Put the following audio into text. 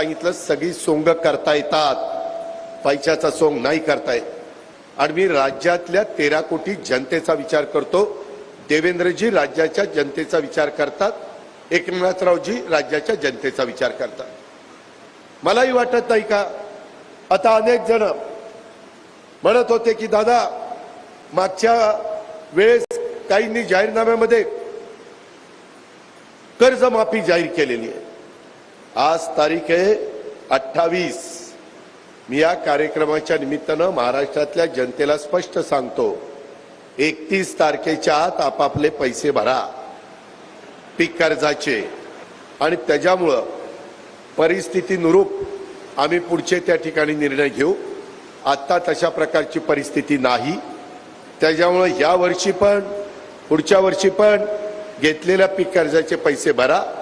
सांगितलं सगळी सोंग करता येतात. पैशाचा सोंग नाही करता येत. आणि मी राज्यातल्या तेरा कोटी जनतेचा विचार करतो. देवेंद्रजी राज्याच्या जनतेचा विचार करतात. एकनाथरावजी राज्याच्या जनतेचा विचार करतात. मलाही वाटत नाही का? आता अनेक जण म्हणत होते की दादा मागच्या वेळेस काहींनी जाहीरनाम्यामध्ये कर्जमाफी जाहीर केलेली आहे. आज तारीख आहे अठ्ठावीस. मी या कार्यक्रमाच्या निमित्तानं महाराष्ट्रातल्या जनतेला स्पष्ट सांगतो एकतीस तारखेच्या आत आपापले पैसे भरा पीक कर्जाचे. आणि त्याच्यामुळं परिस्थितीनुरूप आम्ही पुढचे त्या ठिकाणी निर्णय घेऊ. आत्ता तशा प्रकारची परिस्थिती नाही. त्याच्यामुळं या वर्षी पण पुढच्या वर्षी पण घेतलेल्या पीक कर्जाचे पैसे भरा.